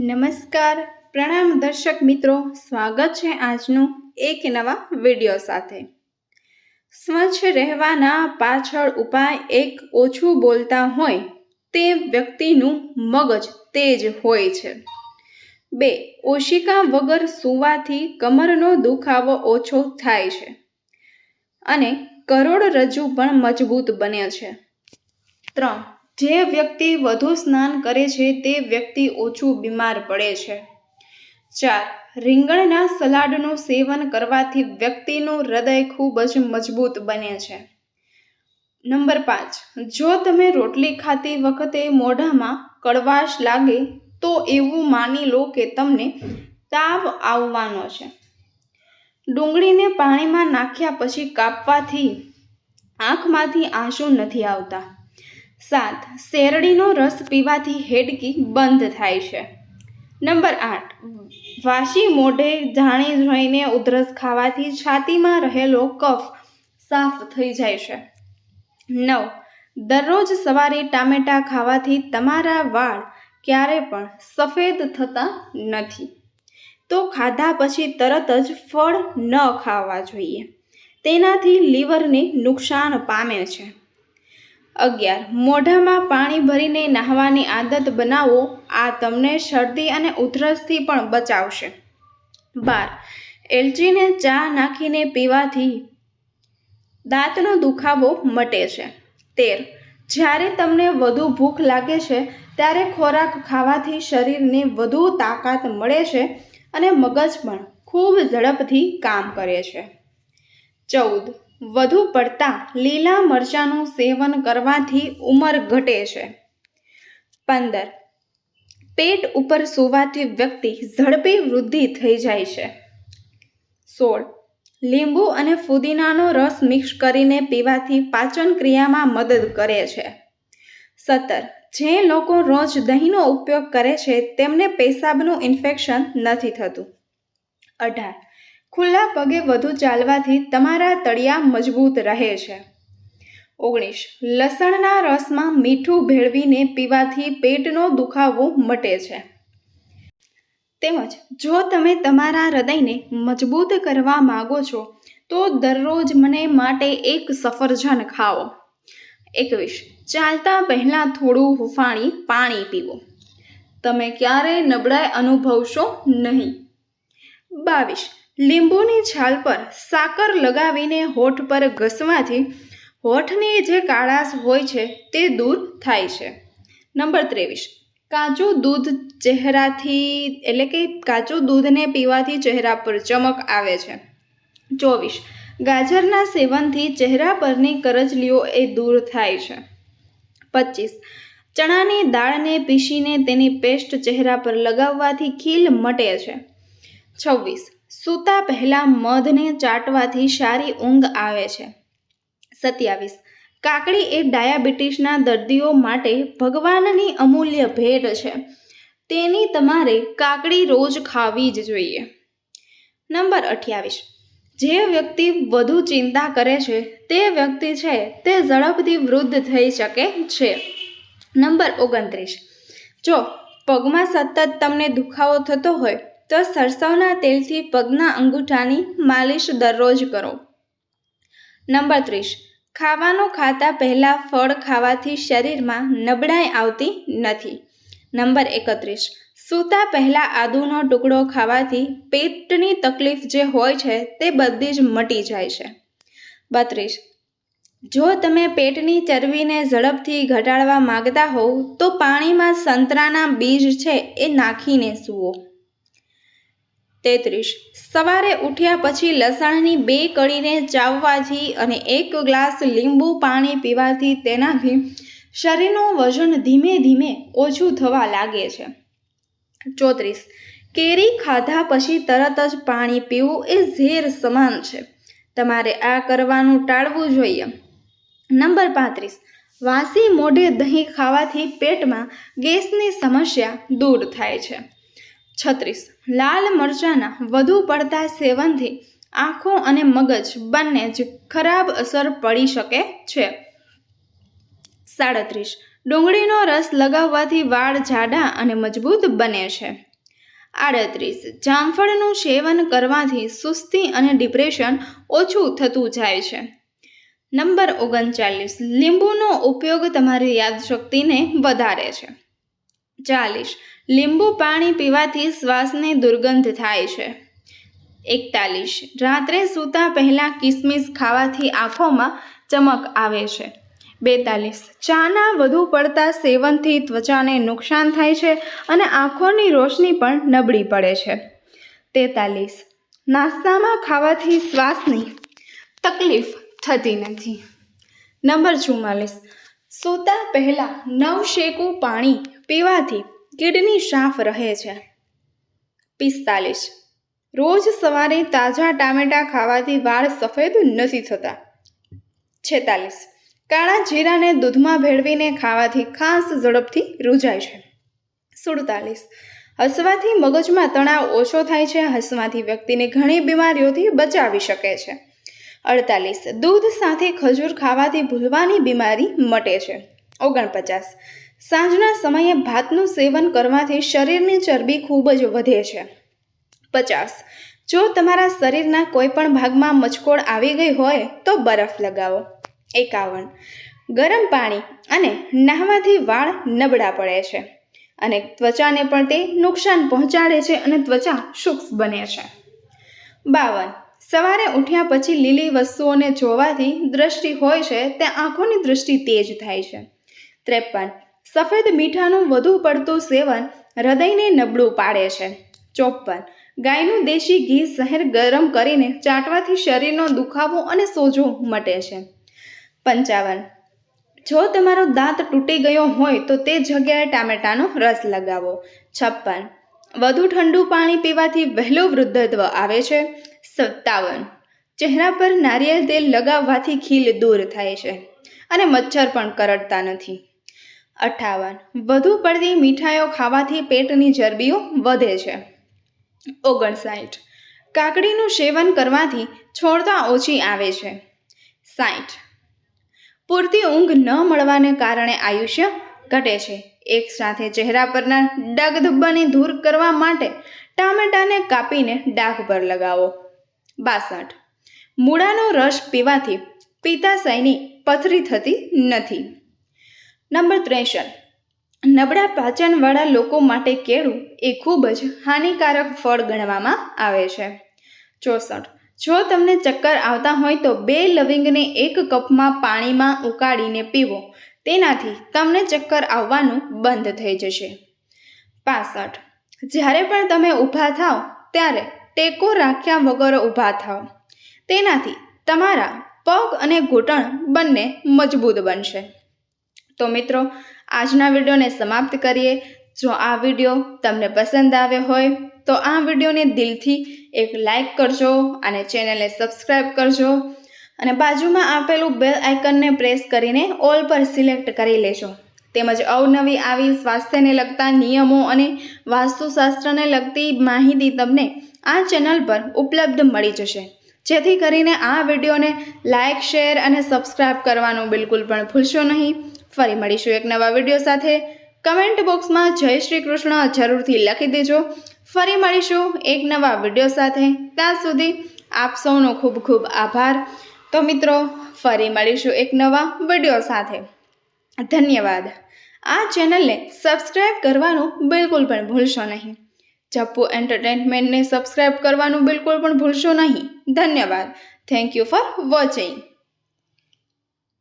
નમસ્કાર. પ્રણામ દર્શક મિત્રો, સ્વાગત છે આજનું એક નવા વીડિયો સાથે. સ્વચ્છ રહેવાના પાછળ ઉપાય એક ઓછું બોલતા હોય તે વ્યક્તિનું મગજ તેજ હોય છે. બે, ઓશિકા વગર સૂવાથી કમરનો દુખાવો ઓછો થાય છે. અને કરોડરજ્જુ પણ મજબૂત બને છે. ત્રણ જે વ્યક્તિ વધુ સ્નાન કરે છે, તે વ્યક્તિ ઓછું બીમાર પડે છે. ચાર, રીંગણના સલાડનું સેવન કરવાથી વ્યક્તિનું હૃદય ખૂબ જ મજબૂત બને છે. નંબર પાંચ, જો તમે રોટલી ખાતી વખતે મોઢામાં કડવાશ લાગે, તો એવું માની લો કે તમને તાવ આવવાનો છે. ડુંગળીને પાણીમાં નાખ્યા પછી કાપવાથી આંખમાંથી આંસુ નથી આવતા. સાત, શેરડીનો રસ પીવાથી હેડકી બંધ થાય છે. નંબર આઠ, વાસી મોઢે જાણી જોઈને ઉધરસ ખાવાથી છાતીમાં રહેલો કફ સાફ થઈ જાય છે. નવ, દરરોજ સવારે ટામેટાં ખાવાથી તમારા વાળ ક્યારે પણ સફેદ થતા નથી. તો ખાધા પછી તરત જ ફળ ન ખાવા જોઈએ. તેનાથી લીવરને નુકસાન પામે છે. અગિયાર. મોઢામાં પાણી ભરીને નાહવાની આદત બનાવો, આ તમને શરદી અને ઉધરસથી પણ બચાવશે. બાર. એલચીને ચા નાખીને પીવાથી દાંતનો દુખાવો મટે છે. તેર. જ્યારે તમને વધુ ભૂખ લાગે છે, ત્યારે ખોરાક ખાવાથી શરીરને વધુ તાકાત મળે છે અને મગજ પણ ખૂબ ઝડપથી કામ કરે છે. ચૌદ. વધુ પડતા લીલા મરચાંનું સેવન કરવાથી ઉંમર ઘટે છે. પંદર. પેટ ઉપર સૂવાથી વ્યક્તિ ઝડપી વૃદ્ધિ થઈ જાય છે. સોળ. લીંબુ અને ફુદીનાનો રસ મિક્સ કરીને પીવાથી પાચન ક્રિયામાં મદદ કરે છે. સત્તર. જે લોકો રોજ દહીંનો ઉપયોગ કરે છે, તેમને પેશાબનું ઇન્ફેક્શન નથી થતું. અઢાર. ખુલ્લા પગે વધુ ચાલવાથી તમારા તળિયા મજબૂત રહે છે. ઓગણીસ. લસણના રસમાં મીઠું ભેળવીને પીવાથી પેટનો દુખાવો મટે છે. તેમજ, જો તમે તમારા હૃદયને મજબૂત કરવા માગો છો, તો દરરોજ મને માટે એક સફરજન ખાઓ. એકવીસ. ચાલતા પહેલાં થોડું હુફાણી પાણી પીવો. તમે ક્યારેય નબળાઈ અનુભવશો નહીં. બાવીસ. લીંબુની છાલ પર સાકર લગાવીને હોઠ પર ઘસવાથી હોઠની જે કાળાશ હોય છે તે દૂર થાય છે. નંબર ત્રેવીસ. કાચું દૂધ ચહેરાથી, એટલે કે કાચું દૂધને પીવાથી ચહેરા પર ચમક આવે છે. ચોવીસ. ગાજરના સેવનથી ચહેરા પરની કરચલીઓ એ દૂર થાય છે. પચીસ. ચણાની દાળને પીસીને તેની પેસ્ટ ચહેરા પર લગાવવાથી ખીલ મટે છે. છવ્વીસ. સૂતા પહેલાં મધને ચાટવાથી સારી ઊંઘ આવે છે. સત્યાવીસ. કાકડી એ ડાયાબિટીસના દર્દીઓ માટે ભગવાનની અમૂલ્ય ભેટ છે. તેની તમારે કાકડી રોજ ખાવી જ જોઈએ. નંબર અઠ્યાવીસ. જે વ્યક્તિ વધુ ચિંતા કરે છે, તે વ્યક્તિ છે, તે ઝડપથી વૃદ્ધ થઈ શકે છે. નંબર ઓગણત્રીસ. જો પગમાં સતત તમને દુખાવો થતો હોય તો સરસવના તેલથી પગના અંગૂઠાની માલિશ દરરોજ કરો. નંબર ત્રીસ. ખાવાનું ખાતા પહેલાં ફળ ખાવાથી શરીરમાં નબળાઈ આવતી નથી. નંબર એકત્રીસ. સૂતા પહેલાં આદુનો ટુકડો ખાવાથી પેટની તકલીફ જે હોય છે તે બધી જ મટી જાય છે. બત્રીસ. જો તમે પેટની ચરબીને ઝડપથી ઘટાડવા માગતા હોવ તો પાણીમાં સંતરાના બીજ છે એ નાખીને સૂવો. તેત્રીસ. સવારે ઉઠ્યા પછી લસણની બે કળીને ચાવવાથી અને એક ગ્લાસ લીંબુ પાણી પીવાથી તેનાથી શરીરનું વજન ધીમે ધીમે ઓછું થવા લાગે છે. ચોત્રીસ. કેરી ખાધા પછી તરત જ પાણી પીવું એ ઝેર સમાન છે. તમારે આ કરવાનું ટાળવું જોઈએ. નંબર પાંત્રીસ. વાસી મોઢે દહીં ખાવાથી પેટમાં ગેસની સમસ્યા દૂર થાય છે. છત્રીસ. લાલ મરચાંના વધુ પડતા સેવનથી આંખો અને મગજ બંને જ ખરાબ અસર પડી શકે છે. સાડત્રીસ. ડુંગળીનો રસ લગાવવાથી વાળ જાડા અને મજબૂત બને છે. આડત્રીસ. જામફળનું સેવન કરવાથી સુસ્તી અને ડિપ્રેશન ઓછું થતું જાય છે. નંબર ઓગણચાલીસ. લીંબુનો ઉપયોગ તમારી યાદશક્તિને વધારે છે. ચાલીસ લીંબુ પાણી પીવાથી શ્વાસની દુર્ગંધ થાય છે. એકતાલીસ. રાત્રે સૂતા પહેલાં કિસમિસ ખાવાથી આંખોમાં ચમક આવે છે. બેતાલીસ. ચાના વધુ પડતા સેવનથી ત્વચાને નુકસાન થાય છે અને આંખોની રોશની પણ નબળી પડે છે. તેતાલીસ. નાસ્તામાં ખાવાથી શ્વાસની તકલીફ થતી નથી. નંબર ચુમ્માલીસ. સૂતા પહેલાં નવ શેકું પાણી પીવાથી કિડની સાફ રહે છે. પિસ્તાલીસ. રોજ સવારે તાજા ટામેટાં ખાવાથી વાળ સફેદ નથી થતા. છેતાલીસ. કાળા જીરાને દૂધમાં ભેળવીને ખાવાથી ખાસ ઝડપથી રૂજાય છે. સુડતાલીસ. હસવાથી મગજમાં તણાવ ઓછો થાય છે, હસવાથી વ્યક્તિને ઘણી બીમારીઓથી બચાવી શકે છે. અડતાલીસ. દૂધ સાથે ખજૂર ખાવાથી ભૂલવાની બીમારી મટે છે. ઓગણપચાસ. સાંજના સમયે ભાતનું સેવન કરવાથી શરીરની ચરબી ખૂબ જ વધે છે. પચાસ. જો તમારા શરીરના કોઈપણ ભાગમાં મચકોડ આવી ગઈ હોય તો બરફ લગાવો. એકાવન. ગરમ પાણી અને નાહવાથી વાળ નબળા પડે છે અને ત્વચાને પણ તે નુકસાન પહોંચાડે છે અને ત્વચા સૂક્ષ્મ બને છે. બાવન. સવારે ઉઠ્યા પછી લીલી વસ્તુઓને જોવાથી દ્રષ્ટિ હોય છે તે આંખોની દૃષ્ટિ તેજ થાય છે. ત્રેપન. સફેદ મીઠાનું વધુ પડતું સેવન હૃદયને નબળું પાડે છે. ચોપ્પન. ગાયનું દેશી ઘી શહેર ગરમ કરીને ચાટવાથી શરીરનો દુખાવો અને સોજો મટે છે. પંચાવન. જો તમારો દાંત તૂટી ગયો હોય તો તે જગ્યાએ ટામેટાનો રસ લગાવો. છપ્પન. વધુ ઠંડુ પાણી પીવાથી વહેલું વૃદ્ધત્વ આવે છે. સત્તાવન. ચહેરા પર નારિયેળ તેલ લગાવવાથી ખીલ દૂર થાય છે અને મચ્છર પણ કરડતા નથી. અઠાવન. વધુ પડતી મીઠાઈઓ ખાવાથી પેટની ચરબીઓ વધે છે. ઓગણસાઠ. કાકડીનું સેવન કરવાથી છોડતા ઓછી આવે છે. સાઠ. પૂરતી ઊંઘ ન મળવાને કારણે આયુષ્ય ઘટે છે. એક સાથે ચહેરા પરના ડાગધબ્બાને દૂર કરવા માટે ટામેટાને કાપીને ડાઘ પર લગાવો. બાસઠ. મૂળાનો રસ પીવાથી પિત્તાશયની પથરી થતી નથી. નંબર ત્રેસઠ. નબળા પાચનવાળા લોકો માટે કેળું એ ખૂબ જ હાનિકારક ફળ ગણવામાં આવે છે. ચોસઠ. જો તમને ચક્કર આવતા હોય તો બે લવિંગને એક કપમાં પાણીમાં ઉકાળીને પીવો. તેનાથી તમને ચક્કર આવવાનું બંધ થઈ જશે. પાસઠ. જ્યારે પણ તમે ઊભા થાઓ ત્યારે ટેકો રાખ્યા વગર ઊભા થાઓ તેનાથી તમારા પગ અને ઘૂંટણ બંને મજબૂત બનશે. તો મિત્રો, આજના વિડીયોને સમાપ્ત કરીએ. જો આ વીડિયો તમને પસંદ આવ્યો હોય, તો આ વિડીયોને દિલથી એક લાઇક કરજો અને ચેનલને સબસ્ક્રાઈબ કરજો. અને બાજુમાં આપેલું બેલ આઇકનને પ્રેસ કરીને ઓલ પર સિલેક્ટ કરી લેજો. તેમજ અવનવી આવી સ્વાસ્થ્યને લગતા નિયમો અને વાસ્તુશાસ્ત્રને લગતી માહિતી તમને આ ચેનલ પર ઉપલબ્ધ મળી જશે. જેથી કરીને આ વિડીયોને લાઇક શેર અને સબસ્ક્રાઈબ કરવાનું બિલકુલ પણ ભૂલશો નહીં. ફરી મળીશું એક નવા વીડિયો સાથે. કમેન્ટ બોક્સમાં જય શ્રી કૃષ્ણ જરૂરથી લખી દેજો. ફરી મળીશું એક નવા વીડિયો સાથે. ત્યાં સુધી આપ સૌનો ખૂબ ખૂબ આભાર. તો મિત્રો, ફરી મળીશું એક નવા વીડિયો સાથે. ધન્યવાદ. આ ચેનલને સબસ્ક્રાઈબ કરવાનું બિલકુલ પણ ભૂલશો નહીં. ચપ્પુ એન્ટરટેનમેન્ટને સબસ્ક્રાઈબ કરવાનું બિલકુલ પણ ભૂલશો નહીં. ધન્યવાદ. Thank you for watching.